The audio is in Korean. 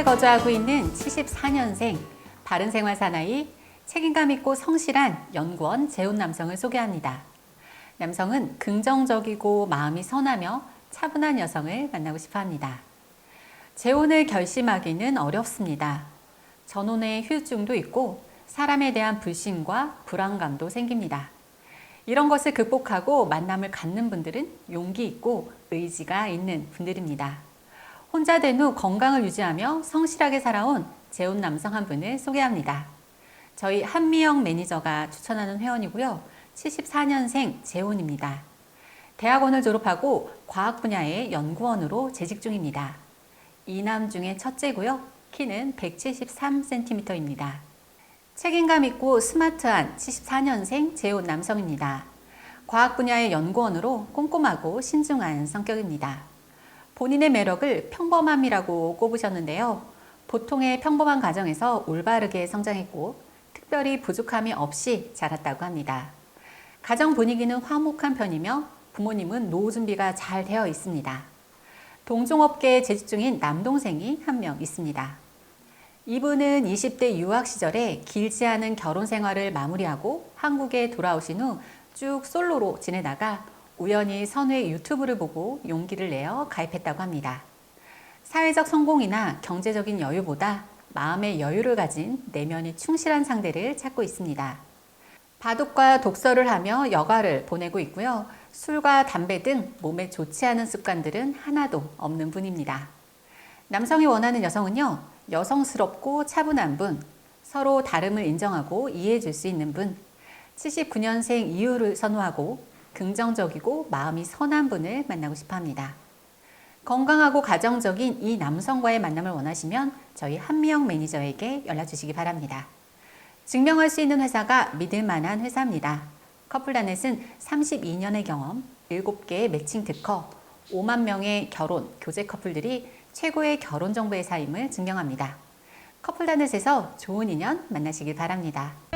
서울에 거주하고 있는 74년생 바른생활 사나이 책임감 있고 성실한 연구원 재혼 남성을 소개합니다. 남성은 긍정적이고 마음이 선하며 차분한 여성을 만나고 싶어 합니다. 재혼을 결심하기는 어렵습니다. 전혼의 후유증도 있고 사람에 대한 불신과 불안감도 생깁니다. 이런 것을 극복하고 만남을 갖는 분들은 용기 있고 의지가 있는 분들입니다. 혼자 된 후 건강을 유지하며 성실하게 살아온 재혼 남성 한 분을 소개합니다. 저희 한미영 매니저가 추천하는 회원이고요. 74년생 재혼입니다. 대학원을 졸업하고 과학 분야의 연구원으로 재직 중입니다. 이남 중에 첫째고요. 키는 173cm입니다. 책임감 있고 스마트한 74년생 재혼 남성입니다. 과학 분야의 연구원으로 꼼꼼하고 신중한 성격입니다. 본인의 매력을 평범함이라고 꼽으셨는데요. 보통의 평범한 가정에서 올바르게 성장했고 특별히 부족함이 없이 자랐다고 합니다. 가정 분위기는 화목한 편이며 부모님은 노후 준비가 잘 되어 있습니다. 동종업계에 재직 중인 남동생이 한 명 있습니다. 이분은 20대 유학 시절에 길지 않은 결혼 생활을 마무리하고 한국에 돌아오신 후 쭉 솔로로 지내다가 우연히 선우의 유튜브를 보고 용기를 내어 가입했다고 합니다. 사회적 성공이나 경제적인 여유보다 마음의 여유를 가진 내면이 충실한 상대를 찾고 있습니다. 바둑과 독서를 하며 여가를 보내고 있고요. 술과 담배 등 몸에 좋지 않은 습관들은 하나도 없는 분입니다. 남성이 원하는 여성은요, 여성스럽고 차분한 분, 서로 다름을 인정하고 이해해 줄 수 있는 분, 79년생 이후를 선호하고 긍정적이고 마음이 선한 분을 만나고 싶어 합니다. 건강하고 가정적인 이 남성과의 만남을 원하시면 저희 한미영 매니저에게 연락 주시기 바랍니다. 증명할 수 있는 회사가 믿을 만한 회사입니다. 커플단넷은 32년의 경험, 7개의 매칭 특허, 5만 명의 결혼, 교제 커플들이 최고의 결혼 정보 회사임을 증명합니다. 커플단넷에서 좋은 인연 만나시길 바랍니다.